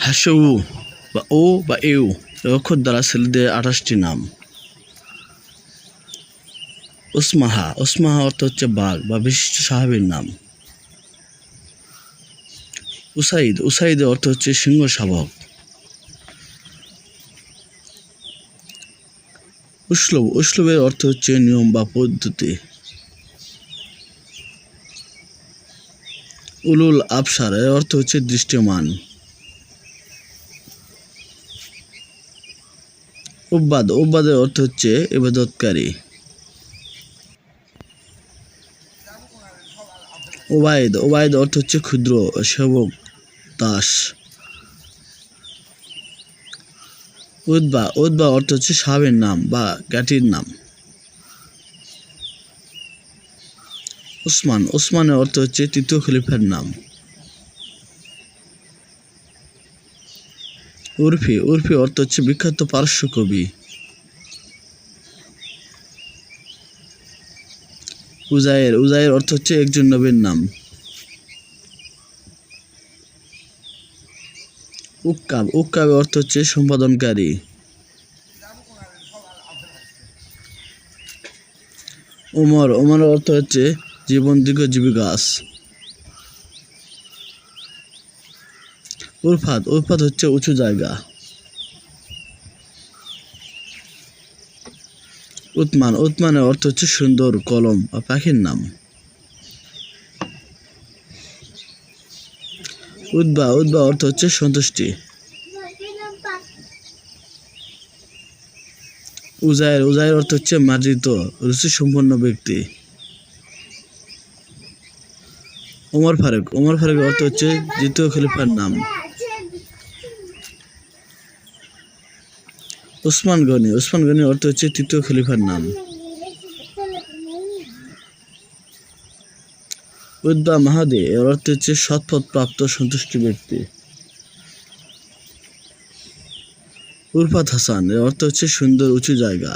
হাসু বা ও বা এউ অক্ষর দ্বারা ছেলেদের আঠাশটি নাম। উসমাহা উসমাহা অর্থ হচ্ছে বাঘ, বা বিশিষ্ট সাহাবীর নাম। উসাইদ, উসাইদের অর্থ হচ্ছে সিংহ শাবক। উসলব, উসলবের অর্থ হচ্ছে নিয়ম বা পদ্ধতি। উলুল আবসার এর অর্থ হচ্ছে দৃশ্যমান উব্বাদ উব্বাদের অর্থ হচ্ছে ইবাদতকারী ওবায়দ ওবায়দ অর্থ হচ্ছে ক্ষুদ্র, সেবক, দাস। উদ্বা উদ্বা অর্থ হচ্ছে সাহেবের নাম বা গাটির নাম। উসমান, উসমানের অর্থ হচ্ছে তৃতীয় খলিফার নাম। উর্ফি উর্ফি অর্থ হচ্ছে বিখ্যাত পারস্য কবি। উজায়ের উজায়ের অর্থ হচ্ছে একজন নবীর নাম। উক্কাব উক্কাবের অর্থ হচ্ছে সম্পাদনকারী। উমর উমরের অর্থ হচ্ছে জীবন দীর্ঘজীবী গাছ উরফাত উরফাত হচ্ছে উঁচু জায়গা। উৎমান, উৎমানের অর্থ হচ্ছে সুন্দর কলম বা পাখির নাম। উদ্বা উদ্বা অর্থ হচ্ছে সন্তুষ্টি। উজায়ের উজায়ের অর্থ হচ্ছে মার্জিত, রুচি সম্পন্ন ব্যক্তি। ওমর ফারুক ওমর ফারুকের অর্থ হচ্ছে দ্বিতীয় খলিফার নাম। উসমান গনি। উসমান গনির অর্থ হচ্ছে তৃতীয় খলিফার নাম। উদ্বা মাহাদি, এর অর্থ হচ্ছে সৎপথ প্রাপ্ত সন্তুষ্টি ব্যক্তি। উরফাত হাসান, এর অর্থ হচ্ছে সুন্দর, উঁচু জায়গা।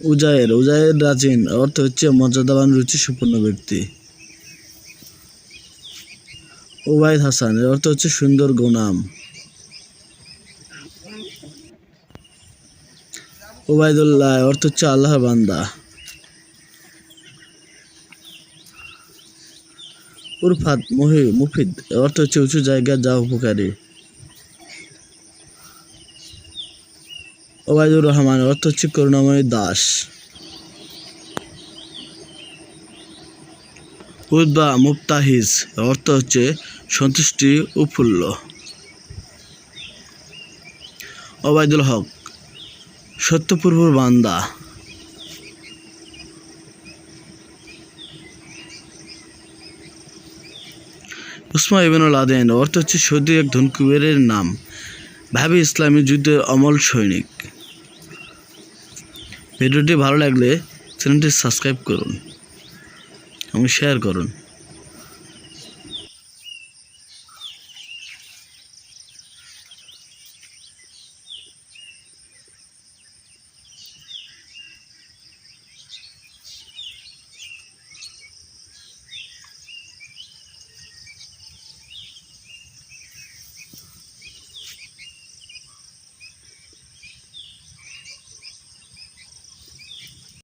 উজায়ের উজায়ের রাজিন অর্থ হচ্ছে মর্যাদাবান রুচি সম্পন্ন ব্যক্তি। ওবায়দ হাসান, এর অর্থ হচ্ছে সুন্দর গোনাম ওবায়দুল্লাহ অর্থ হচ্ছে আল্লাহ বান্দা। উরফাত মহি, মুফিদ অর্থ হচ্ছে উঁচু জায়গা যা উপকারী। ওবায়দুর রহমান অর্থ হচ্ছে করুণাময় দাস। উদ্বা মুফতাহিজ অর্থ হচ্ছে সন্তুষ্টি উৎফুল্ল। ওবায়দুল হক সত্যপূর্বর বান্দা। উসমা ইবেনুল আদেন অর্থ হচ্ছে সৌদি এক ধনকুবেরের নাম। ভাবি ইসলামী যুদ্ধের অমল সৈনিক। ভিডিওটি ভালো লাগলে চ্যানেলটি সাবস্ক্রাইব করুন এবং শেয়ার করুন।